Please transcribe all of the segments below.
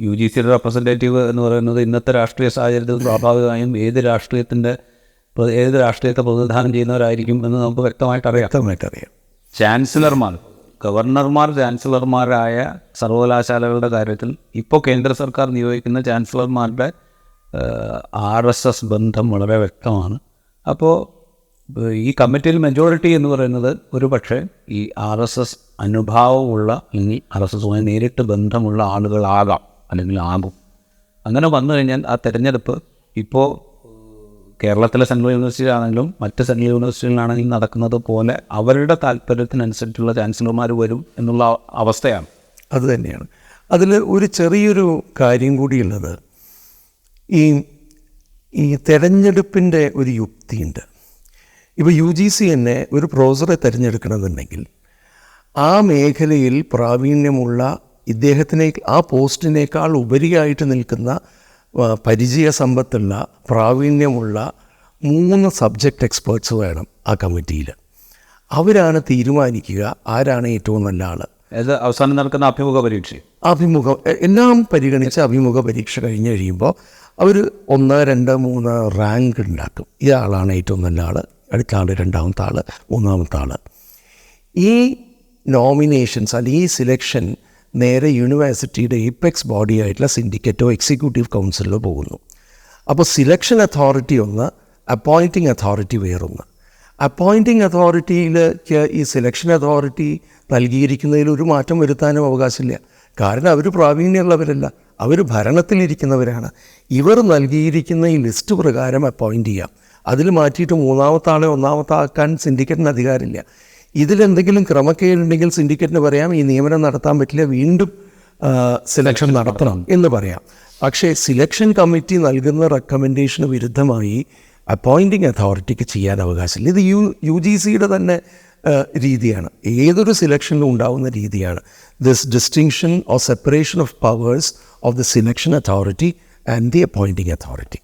U G സിയുടെ representative എന്ന് പറയുന്നത് ഇന്നത്തെ രാഷ്ട്രീയ സാഹചര്യത്തിൽ സ്വാഭാവികമായും ഏത് രാഷ്ട്രീയത്തിന്റെ ഏത് രാഷ്ട്രീയത്തെ പ്രതിനിധാനം ചെയ്യുന്നവരായിരിക്കും എന്ന് നമുക്ക് വ്യക്തമായിട്ട് അറിയാം വ്യക്തമായിട്ട് അറിയാം ചാൻസലർമാർ ഗവർണർമാർ ചാൻസലർമാരായ സർവകലാശാലകളുടെ കാര്യത്തിൽ ഇപ്പോൾ കേന്ദ്ര സർക്കാർ നിയോഗിക്കുന്ന ചാൻസലർമാരുടെ ആർ എസ് എസ് ബന്ധം വളരെ വ്യക്തമാണ്. അപ്പോൾ ഈ കമ്മിറ്റിയിൽ മെജോറിറ്റി എന്ന് പറയുന്നത് ഒരു പക്ഷേ ഈ ആർ എസ് എസ് അനുഭാവമുള്ള അല്ലെങ്കിൽ ആർ എസ് എസുമായി നേരിട്ട് ബന്ധമുള്ള ആളുകളാകാം. അല്ലെങ്കിൽ ആകും അങ്ങനെ വന്നു കഴിഞ്ഞാൽ ആ തെരഞ്ഞെടുപ്പ് ഇപ്പോൾ കേരളത്തിലെ സെൻട്രൽ യൂണിവേഴ്സിറ്റിയിലാണെങ്കിലും മറ്റ് സെൻട്രൽ യൂണിവേഴ്സിറ്റികളിലാണെങ്കിലും നടക്കുന്നത് പോലെ അവരുടെ താല്പര്യത്തിനനുസരിച്ചുള്ള ചാൻസലർമാർ വരും എന്നുള്ള അവസ്ഥയാണ്. അത് തന്നെയാണ്. അതിൽ ഒരു ചെറിയൊരു കാര്യം കൂടിയുള്ളത്. ഈ ഈ തെരഞ്ഞെടുപ്പിന്റെ ഒരു യുക്തിയുണ്ട്. ഇപ്പോൾ യു ജി സി തന്നെ ഒരു പ്രൊഫസറെ തിരഞ്ഞെടുക്കണമെന്നുണ്ടെങ്കിൽ ആ മേഖലയിൽ പ്രാവീണ്യമുള്ള ഇദ്ദേഹത്തിനെ ആ പോസ്റ്റിനേക്കാൾ ഉപരിയായിട്ട് നിൽക്കുന്ന പരിചയ സമ്പത്തുള്ള പ്രാവീണ്യമുള്ള മൂന്ന് സബ്ജക്റ്റ് എക്സ്പേർട്സ് വേണം ആ കമ്മിറ്റിയിൽ അവരാണ് തീരുമാനിക്കുക ആരാണ് ഏറ്റവും നല്ല ആൾ അവസാനം നടക്കുന്ന അഭിമുഖ പരീക്ഷ? അഭിമുഖം എല്ലാം പരിഗണിച്ച് അഭിമുഖ പരീക്ഷ കഴിഞ്ഞ് കഴിയുമ്പോൾ അവർ ഒന്ന് രണ്ട് മൂന്ന് റാങ്ക് ഉണ്ടാക്കും. ആളാണ് ഏറ്റവും നല്ല ആൾ അടുത്ത ആൾ രണ്ടാമത്തെ ആൾ മൂന്നാമത്തെ ആൾ ഈ നോമിനേഷൻസ് അല്ലെങ്കിൽ ഈ സിലക്ഷൻ നേരെ യൂണിവേഴ്സിറ്റിയുടെ ഇപ്പെക്സ് ബോഡി ആയിട്ടുള്ള സിൻഡിക്കേറ്റോ എക്സിക്യൂട്ടീവ് കൗൺസിലോ പോകുന്നു. അപ്പോൾ സിലക്ഷൻ അതോറിറ്റി ഒന്ന് അപ്പോയിന്റിംഗ് അതോറിറ്റി വേറൊന്ന്. അപ്പോയിന്റിംഗ് അതോറിറ്റിയിലേക്ക് ഈ സിലക്ഷൻ അതോറിറ്റി നൽകിയിരിക്കുന്നതിൽ ഒരു മാറ്റം വരുത്താനും അവകാശമില്ല. കാരണം അവർ പ്രാവീണ്യമുള്ളവരല്ല. അവർ ഭരണത്തിലിരിക്കുന്നവരാണ്. ഇവർ നൽകിയിരിക്കുന്ന ഈ ലിസ്റ്റ് പ്രകാരം അപ്പോയിന്റ് ചെയ്യാം. അതിൽ മാറ്റിയിട്ട് മൂന്നാമത്തെ ആളെ ഒന്നാമത്തെ ആക്കാൻ സിൻഡിക്കേറ്റിന് അധികാരമില്ല. ഇതിലെന്തെങ്കിലും ക്രമക്കേടുണ്ടെങ്കിൽ സിൻഡിക്കേറ്റിന് പറയാം ഈ നിയമനം നടത്താൻ പറ്റില്ല വീണ്ടും സെലക്ഷൻ നടത്തണം എന്ന് പറയാം. പക്ഷേ സിലക്ഷൻ കമ്മിറ്റി നൽകുന്ന റെക്കമെൻഡേഷന് വിരുദ്ധമായി അപ്പോയിന്റിംഗ് അതോറിറ്റിക്ക് ചെയ്യാൻ അവകാശമില്ല. ഇത് യു യു ജി സിയുടെ തന്നെ രീതിയാണ്. ഏതൊരു സിലക്ഷനിലും ഉണ്ടാകുന്ന രീതിയാണ്. This distinction or separation of powers of the selection authority and the appointing authority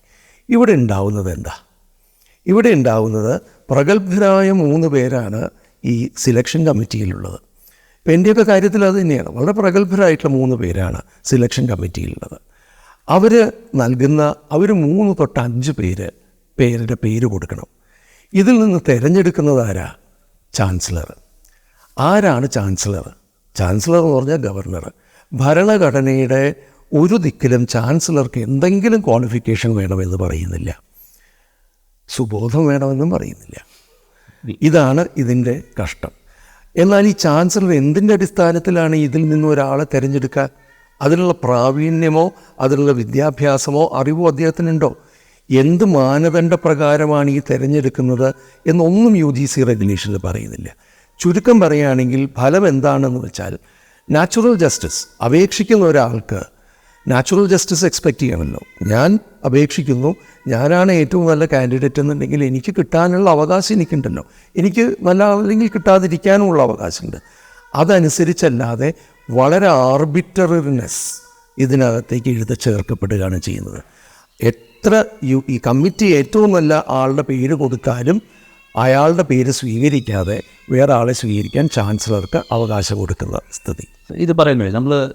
ഇവിടെ ഉണ്ടാവുന്നത് എന്താ? ഇവിടെ ഉണ്ടാവുന്നത് പ്രഗത്ഭരായ മൂന്ന് പേരാണ് ഈ സിലക്ഷൻ കമ്മിറ്റിയിലുള്ളത് ഇപ്പം എന്റെയൊക്കെ കാര്യത്തിൽ അത് തന്നെയാണ്. വളരെ പ്രഗത്ഭരായിട്ടുള്ള മൂന്ന് പേരാണ് സിലക്ഷൻ കമ്മിറ്റിയിലുള്ളത് അവർ നൽകുന്ന അവർ മൂന്ന് തൊട്ട് അഞ്ച് പേര് പേരുടെ പേര് കൊടുക്കണം. ഇതിൽ നിന്ന് തിരഞ്ഞെടുക്കുന്നത് ആരാ? ചാൻസലർ ആരാണ് ചാൻസലർ ചാൻസലർ എന്ന് പറഞ്ഞാൽ ഗവർണർ ഭരണഘടനയുടെ ഒരു ദിക്കിലും ചാൻസലർക്ക് എന്തെങ്കിലും ക്വാളിഫിക്കേഷൻ വേണമെന്ന് പറയുന്നില്ല. സുബോധം വേണമെന്നും പറയുന്നില്ല. ഇതാണ് ഇതിന്റെ കഷ്ടം. എന്നാൽ ഈ ചാൻസലർ എന്തിന്റെ അടിസ്ഥാനത്തിലാണ് ഇതിൽ നിന്ന് ഒരാളെ തിരഞ്ഞെടുക്കുക? അതിനുള്ള പ്രാവീണ്യമോ അതിനുള്ള വിദ്യാഭ്യാസമോ അറിവോ അദ്ദേഹത്തിനുണ്ടോ? എന്ത് മാനദണ്ഡ പ്രകാരമാണ് ഈ തിരഞ്ഞെടുക്കുന്നത് എന്നൊന്നും യു ജി സി റെഗുലേഷനിൽ പറയുന്നില്ല. ചുരുക്കം പറയുകയാണെങ്കിൽ ഫലം എന്താണെന്ന് വെച്ചാൽ നാച്ചുറൽ ജസ്റ്റിസ് അപേക്ഷിക്കുന്ന ഒരാൾക്ക് നാച്ചുറൽ ജസ്റ്റിസ് എക്സ്പെക്റ്റ് ചെയ്യണമല്ലോ ഞാൻ അപേക്ഷിക്കുന്നു ഞാനാണ് ഏറ്റവും നല്ല കാൻഡിഡേറ്റ് എന്നുണ്ടെങ്കിൽ എനിക്ക് കിട്ടാനുള്ള അവകാശം എനിക്കുണ്ടല്ലോ. എനിക്ക് നല്ല അല്ലെങ്കിൽ കിട്ടാതിരിക്കാനുള്ള അവകാശമുണ്ട്. അതനുസരിച്ചല്ലാതെ വളരെ ആർബിറ്ററിനെസ് ഇതിനകത്തേക്ക് എഴുതി ചേർക്കപ്പെടുകയാണ് ചെയ്യുന്നത്. എത്ര യു ഈ കമ്മിറ്റി ഏറ്റവും നല്ല ആളുടെ പേര് കൊടുത്താലും അയാളുടെ പേര് സ്വീകരിക്കാതെ വേറെ ആളെ സ്വീകരിക്കാൻ ചാൻസലർക്ക് അവകാശം കൊടുക്കുന്ന സ്ഥിതി. ഇത് പറയുന്നത് നമ്മൾ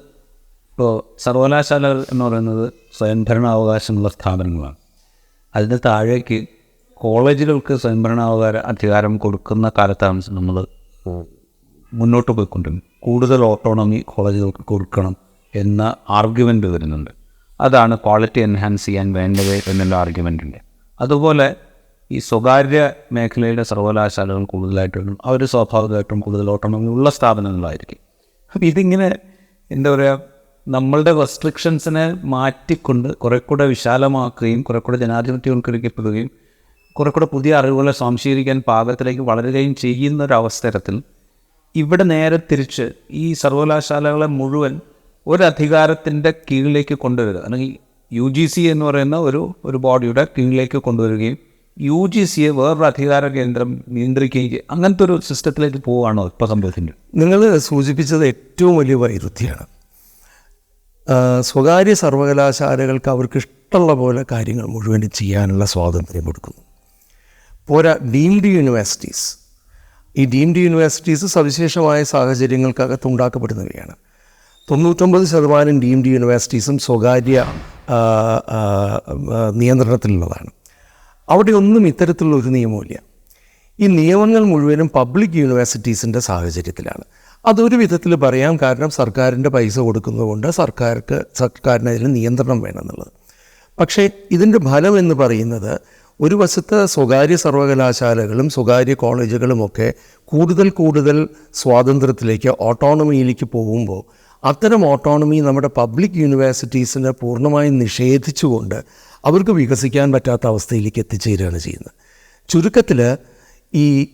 ഇപ്പോൾ സർവകലാശാലകൾ എന്ന് പറയുന്നത് സ്വയംഭരണാവകാശമുള്ള സ്ഥാപനങ്ങളാണ്. അതിന് താഴേക്ക് കോളേജുകൾക്ക് സ്വയംഭരണാവകാര അധികാരം കൊടുക്കുന്ന കാലത്താണ് നമ്മൾ മുന്നോട്ട് പോയിക്കൊണ്ടിരുന്നത് കൂടുതൽ ഓട്ടോണമി കോളേജുകൾക്ക് കൊടുക്കണം എന്ന ആർഗ്യുമെന്റ് വരുന്നുണ്ട്. അതാണ് ക്വാളിറ്റി എൻഹാൻസ് ചെയ്യാൻ വേണ്ടത് എന്നുള്ള ആർഗ്യുമെന്റ് ഉണ്ട് അതുപോലെ ഈ സ്വകാര്യ മേഖലയുടെ സർവകലാശാലകൾ കൂടുതലായിട്ടും അവർ സ്വാഭാവികമായിട്ടും കൂടുതൽ ഓട്ടോണമി ഉള്ള സ്ഥാപനങ്ങളായിരിക്കും. അപ്പോൾ ഇതിങ്ങനെ എന്താ പറയുക നമ്മളുടെ റെസ്ട്രിക്ഷൻസിനെ മാറ്റിക്കൊണ്ട് കുറെ കൂടെ വിശാലമാക്കുകയും കുറെ കൂടെ ജനാധിപത്യവൽക്കരിക്കപ്പെടുകയും കുറെ കൂടെ പുതിയ അറിവുകളെ സ്വാംശീകരിക്കാൻ പാകത്തിലേക്ക് വളരുകയും ചെയ്യുന്ന ഒരു അവസരത്തിൽ ഇവിടെ നേരെ തിരിച്ച് ഈ സർവകലാശാലകളെ മുഴുവൻ ഒരു കീഴിലേക്ക് കൊണ്ടുവരിക. അല്ലെങ്കിൽ യു ജി സി എന്ന് പറയുന്ന ഒരു ഒരു ബോഡിയുടെ കീഴിലേക്ക് കൊണ്ടുവരികയും യു ജി സിയെ വേറൊരു അധികാര കേന്ദ്രം നിയന്ത്രിക്കുകയും അങ്ങനത്തെ ഒരു സിസ്റ്റത്തിലേക്ക് പോവുകയാണോ ഇപ്പോൾ സംഭവത്തിന്റെ നിങ്ങൾ സൂചിപ്പിച്ചത് ഏറ്റവും വലിയ വൈരുദ്ധ്യമാണ്. സ്വകാര്യ സർവകലാശാലകൾക്ക് അവർക്ക് ഇഷ്ടമുള്ള പോലെ കാര്യങ്ങൾ മുഴുവൻ ചെയ്യാനുള്ള സ്വാതന്ത്ര്യം കൊടുക്കുന്നു. പോരാ ഡീംഡ് യൂണിവേഴ്സിറ്റീസ്. ഈ ഡീംഡ് യൂണിവേഴ്സിറ്റീസ് സവിശേഷമായ സാഹചര്യങ്ങൾക്കകത്ത് ഉണ്ടാക്കപ്പെടുന്നവയാണ്. തൊണ്ണൂറ്റൊമ്പത് ശതമാനം ഡീംഡ് യൂണിവേഴ്സിറ്റീസും സ്വകാര്യ നിയന്ത്രണത്തിലുള്ളതാണ്. അവിടെ ഒന്നും ഇത്തരത്തിലുള്ള ഒരു നിയമമില്ല ഈ നിയമങ്ങൾ മുഴുവനും പബ്ലിക് യൂണിവേഴ്സിറ്റീസിന്റെ സാഹചര്യത്തിലാണ്. അതൊരു വിധത്തിൽ പറയാം. കാരണം സർക്കാരിന്റെ പൈസ കൊടുക്കുന്നതുകൊണ്ട് സർക്കാർക്ക് സർക്കാരിന് അതിൽ നിയന്ത്രണം വേണമെന്നുള്ളത്. പക്ഷേ ഇതിന്റെ ഫലം എന്ന് പറയുന്നത് ഒരു വശത്ത് സ്വകാര്യ സർവകലാശാലകളും സ്വകാര്യ കോളേജുകളുമൊക്കെ കൂടുതൽ കൂടുതൽ സ്വാതന്ത്ര്യത്തിലേക്ക് ഓട്ടോണമിയിലേക്ക് പോകുമ്പോൾ അത്തരം ഓട്ടോണമി നമ്മുടെ പബ്ലിക് യൂണിവേഴ്സിറ്റീസിനെ പൂർണമായും നിഷേധിച്ചുകൊണ്ട് അവർക്ക് വികസിക്കാൻ പറ്റാത്ത അവസ്ഥയിലേക്ക് എത്തിച്ചേരുകയാണ് ചെയ്യുന്നത്. ചുരുക്കത്തിൽ ഈ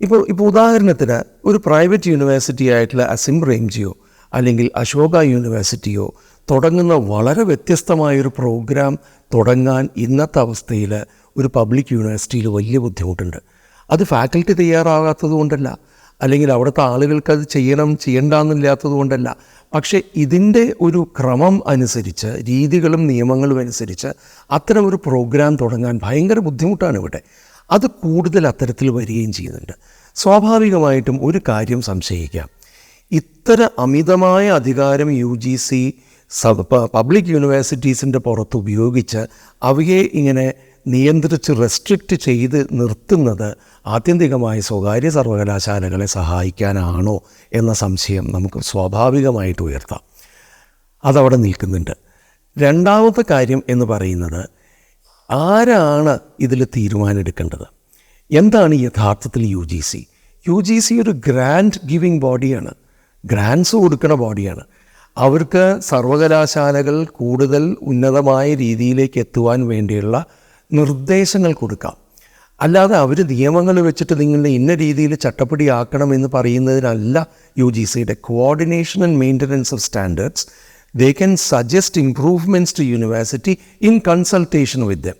ഇപ്പോൾ ഇപ്പോൾ ഉദാഹരണത്തിന് ഒരു പ്രൈവറ്റ് യൂണിവേഴ്സിറ്റി ആയിട്ടുള്ള അസിം റേഞ്ചിയോ അല്ലെങ്കിൽ അശോക യൂണിവേഴ്സിറ്റിയോ തുടങ്ങുന്ന വളരെ വ്യത്യസ്തമായൊരു പ്രോഗ്രാം തുടങ്ങാൻ ഇന്നത്തെ അവസ്ഥയിൽ ഒരു പബ്ലിക് യൂണിവേഴ്സിറ്റിയിൽ വലിയ ബുദ്ധിമുട്ടുണ്ട്. അത് ഫാക്കൽറ്റി തയ്യാറാകാത്തത് കൊണ്ടല്ല. അല്ലെങ്കിൽ അവിടുത്തെ ആളുകൾക്ക് അത് ചെയ്യണം ചെയ്യണ്ടെന്നില്ലാത്തത് കൊണ്ടല്ല. പക്ഷേ ഇതിന്റെ ഒരു ക്രമം അനുസരിച്ച് രീതികളും നിയമങ്ങളും അനുസരിച്ച് അത്തരം ഒരു പ്രോഗ്രാം തുടങ്ങാൻ ഭയങ്കര ബുദ്ധിമുട്ടാണ് ഇവിടെ. അത് കൂടുതൽ അത്തരത്തിൽ വരികയും ചെയ്യുന്നുണ്ട്. സ്വാഭാവികമായിട്ടും ഒരു കാര്യം സംശയിക്കാം. ഇത്തര അമിതമായ അധികാരം യു ജി സി പബ്ലിക് യൂണിവേഴ്സിറ്റീസിന്റെ പുറത്ത് ഉപയോഗിച്ച് അവയെ ഇങ്ങനെ നിയന്ത്രിച്ച് റെസ്ട്രിക്റ്റ് ചെയ്ത് നിർത്തുന്നത് ആത്യന്തികമായി സ്വകാര്യ സർവകലാശാലകളെ സഹായിക്കാനാണോ എന്ന സംശയം നമുക്ക് സ്വാഭാവികമായിട്ട് ഉയർത്താം. അതവിടെ നിൽക്കുന്നുണ്ട്. രണ്ടാമത്തെ കാര്യം എന്ന് പറയുന്നത് ആരാണ് ഇതിൽ തീരുമാനമെടുക്കേണ്ടത്? എന്താണ് യഥാർത്ഥത്തിൽ U G C U G C ഒരു ഗ്രാൻഡ് ഗിവിങ് ബോഡിയാണ്. ഗ്രാൻഡ്സ് കൊടുക്കുന്ന ബോഡിയാണ്. അവർക്ക് സർവകലാശാലകൾ കൂടുതൽ ഉന്നതമായ രീതിയിലേക്ക് എത്തുവാൻ വേണ്ടിയുള്ള നിർദ്ദേശങ്ങൾ കൊടുക്കാം. അല്ലാതെ അവർ നിയമങ്ങൾ വെച്ചിട്ട് നിങ്ങളുടെ ഇന്ന രീതിയിൽ ചട്ടപ്പടി ആക്കണമെന്ന് പറയുന്നതിനല്ല യു ജി സിയുടെ coordination and maintenance of standards they can suggest improvements to university in consultation with them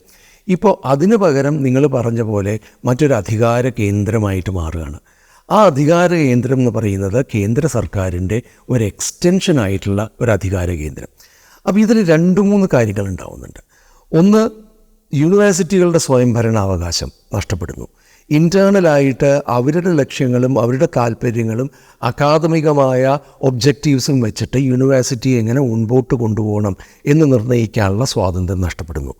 ഇപ്പോൾ അതിനു പകരം നിങ്ങൾ പറഞ്ഞ പോലെ മറ്റൊരു അധികാര കേന്ദ്രമായിട്ട് മാറുകയാണ്. ആ അധികാര കേന്ദ്രം എന്ന് പറയുന്നത് കേന്ദ്ര സർക്കാരിന്റെ ഒരു എക്സ്റ്റൻഷൻ ആയിട്ടുള്ള ഒരു അധികാര കേന്ദ്രം. അപ്പോൾ ഇതിൽ രണ്ട് മൂന്ന് കാര്യങ്ങൾ ഉണ്ടാവുന്നുണ്ട്. ഒന്ന് യൂണിവേഴ്സിറ്റികളുടെ സ്വയംഭരണാവകാശം നഷ്ടപ്പെടുന്നു. ഇന്റേർണലായിട്ട് അവരുടെ ലക്ഷ്യങ്ങളും അവരുടെ താല്പര്യങ്ങളും അക്കാദമികമായ ഒബ്ജക്റ്റീവ്സും വെച്ചിട്ട് യൂണിവേഴ്സിറ്റി എങ്ങനെ മുൻപോട്ട് കൊണ്ടുപോകണം എന്ന് നിർണയിക്കാനുള്ള സ്വാതന്ത്ര്യം നഷ്ടപ്പെടുന്നു.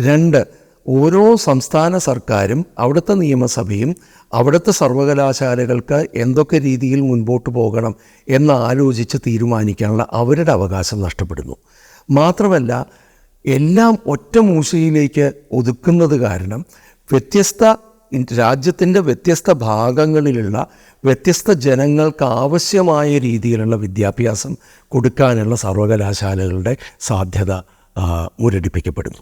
രണ്ട് ഓരോ സംസ്ഥാന സർക്കാരും അവിടുത്തെ നിയമസഭയും അവിടുത്തെ സർവകലാശാലകൾക്ക് എന്തൊക്കെ രീതിയിൽ മുൻപോട്ട് പോകണം എന്ന് ആലോചിച്ച് തീരുമാനിക്കാനുള്ള അവരുടെ അവകാശം നഷ്ടപ്പെടുന്നു. മാത്രമല്ല എല്ലാം ഒറ്റ മൂശയിലേക്ക് ഒതുക്കുന്നത് കാരണം വ്യത്യസ്ത രാജ്യത്തിന്റെ വ്യത്യസ്ത ഭാഗങ്ങളിലുള്ള വ്യത്യസ്ത ജനങ്ങൾക്ക് ആവശ്യമായ രീതിയിലുള്ള വിദ്യാഭ്യാസം കൊടുക്കാനുള്ള സർവകലാശാലകളുടെ സാധ്യത മുരടിപ്പിക്കപ്പെടുന്നു.